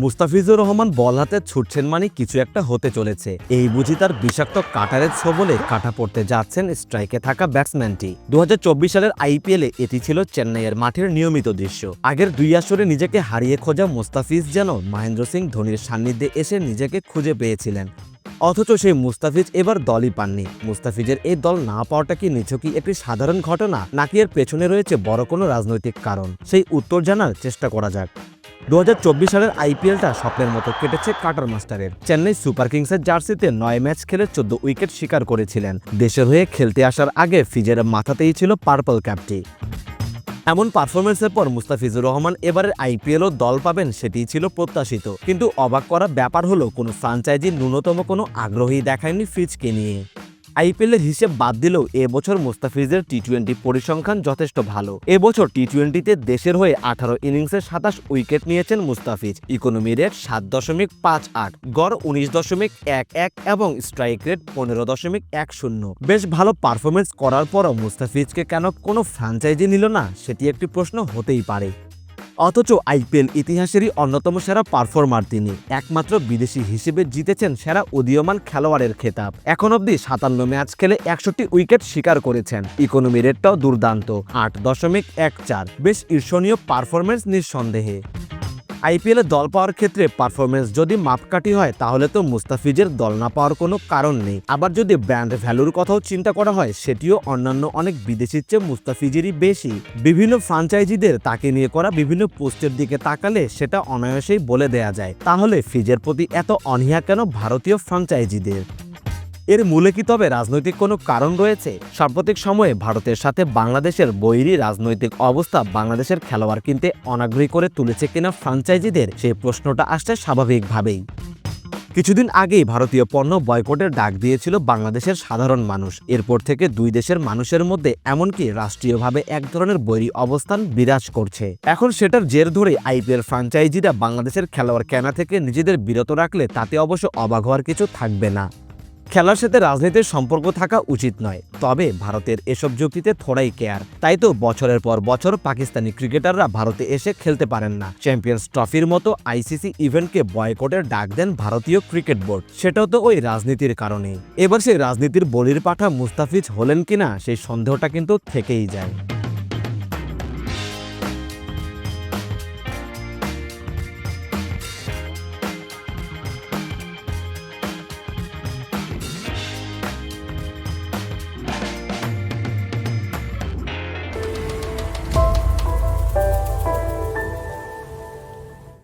মুস্তাফিজুর রহমান বল হাতে ছুটছেন মানে কিছু একটা হতে চলেছে। এই বুঝি তার বিষাক্ত কাটারের ছোবলে কাটা পড়তে যাচ্ছেন স্ট্রাইকে থাকা ব্যাটসম্যানটি। দুহাজার চব্বিশ সালের আইপিএলে এটি ছিল চেন্নাইয়ের মাঠের নিয়মিত দৃশ্য। আগের দুই আসরে নিজেকে হারিয়ে খোঁজা মুস্তাফিজ যেন মহেন্দ্র সিং ধোনির সান্নিধ্যে এসে নিজেকে খুঁজে পেয়েছিলেন। অথচ সেই মুস্তাফিজ এবার দলই পাননি। মুস্তাফিজের এই দল না পাওয়াটা কি নিছকই একটি সাধারণ ঘটনা, নাকি এর পেছনে রয়েছে বড় কোনো রাজনৈতিক কারণ? সেই উত্তর জানার চেষ্টা করা যাক। দু হাজার চব্বিশ সালের আইপিএলটা স্বপ্নের মতো কেটেছে কাটার মাস্টারের। চেন্নাই সুপার কিংসের জার্সিতে নয় ম্যাচ খেলে চোদ্দ উইকেট শিকার করেছিলেন। দেশের হয়ে খেলতে আসার আগে ফিজের মাথাতেই ছিল পার্পল ক্যাপটি। এমন পারফরমেন্সের পর মুস্তাফিজুর রহমান এবারের আইপিএলও দল পাবেন সেটিই ছিল প্রত্যাশিত। কিন্তু অবাক করা ব্যাপার হলো, কোনো ফ্রাঞ্চাইজি ন্যূনতম কোনো আগ্রহী দেখায়নি ফিজকে নিয়ে। আইপিএলের হিসেব বাদ দিলেও এবছর মুস্তাফিজের টি টোয়েন্টি পরিসংখ্যান যথেষ্ট ভালো। এবছর টি টোয়েন্টিতে দেশের হয়ে আঠারো ইনিংসে সাতাশ উইকেট নিয়েছেন মুস্তাফিজ। ইকোনমি রেট সাত দশমিক পাঁচ আট, গড় উনিশ দশমিক এক এক এবং স্ট্রাইক রেট পনেরো দশমিক এক শূন্য। বেশ ভালো পারফরমেন্স করার পরও মুস্তাফিজকে কেন কোনো ফ্র্যাঞ্চাইজি নিল না, সেটি একটি প্রশ্ন হতেই পারে। অথচ আইপিএল ইতিহাসেরই অন্যতম সেরা পারফর্মার তিনি। একমাত্র বিদেশি হিসেবে জিতেছেন সেরা উদীয়মান খেলোয়াড়ের খেতাব। এখন অবধি সাতান্ন ম্যাচ খেলে একষট্টি উইকেট শিকার করেছেন। ইকোনমি রেটটাও দুর্দান্ত, আট দশমিক এক চার। বেশ ঈর্ষণীয় পারফরমেন্স নিঃসন্দেহে। আইপিএলে দল পাওয়ার ক্ষেত্রে পারফরমেন্স যদি মাপকাঠি হয়, তাহলে তো মুস্তাফিজের দল না পাওয়ার কোনো কারণ নেই। আবার যদি ব্র্যান্ড ভ্যালুর কথাও চিন্তা করা হয়, সেটিও অন্যান্য অনেক বিদেশির চেয়ে মুস্তাফিজেরই বেশি। বিভিন্ন ফ্রাঞ্চাইজিদের তাকে নিয়ে করা বিভিন্ন পোস্টের দিকে তাকালে সেটা অনায়াসেই বলে দেয়া যায়। তাহলে ফিজের প্রতি এত অনীহা কেন ভারতীয় ফ্রাঞ্চাইজিদের এর মূলে কি তবে রাজনৈতিক কোনো কারণ রয়েছে? সাম্প্রতিক সময়ে ভারতের সাথে বাংলাদেশের বৈরী রাজনৈতিক অবস্থা বাংলাদেশের খেলোয়াড় কিনতে অনাগ্রহী করে তুলেছে কিনা ফ্রাঞ্চাইজিদের সেই প্রশ্নটা আসছে স্বাভাবিকভাবেই। কিছুদিন আগেই ভারতীয় পণ্য বয়কটের ডাক দিয়েছিল বাংলাদেশের সাধারণ মানুষ। এরপর থেকে দুই দেশের মানুষের মধ্যে এমনকি রাষ্ট্রীয়ভাবে এক ধরনের বৈরী অবস্থান বিরাজ করছে। এখন সেটার জের ধরে আইপিএল ফ্রাঞ্চাইজিরা বাংলাদেশের খেলোয়াড় কেনা থেকে নিজেদের বিরত রাখলে তাতে অবশ্য অবাক হওয়ার কিছু থাকবে না। খেলার সাথে রাজনীতির সম্পর্ক থাকা উচিত নয়। তবে ভারতের এসব যুক্তিতে থোড়াই কেয়ার। তাই তো বছরের পর বছর পাকিস্তানি ক্রিকেটাররা ভারতে এসে খেলতে পারেন না। চ্যাম্পিয়ন্স ট্রফির মতো আইসিসি ইভেন্টকে বয়কটের ডাক দেন ভারতীয় ক্রিকেট বোর্ড। সেটাও তো ওই রাজনীতির কারণে এবার সেই রাজনীতির বলির পাঠা মুস্তাফিজ হলেন কিনা সেই সন্দেহটা কিন্তু থেকেই যায়।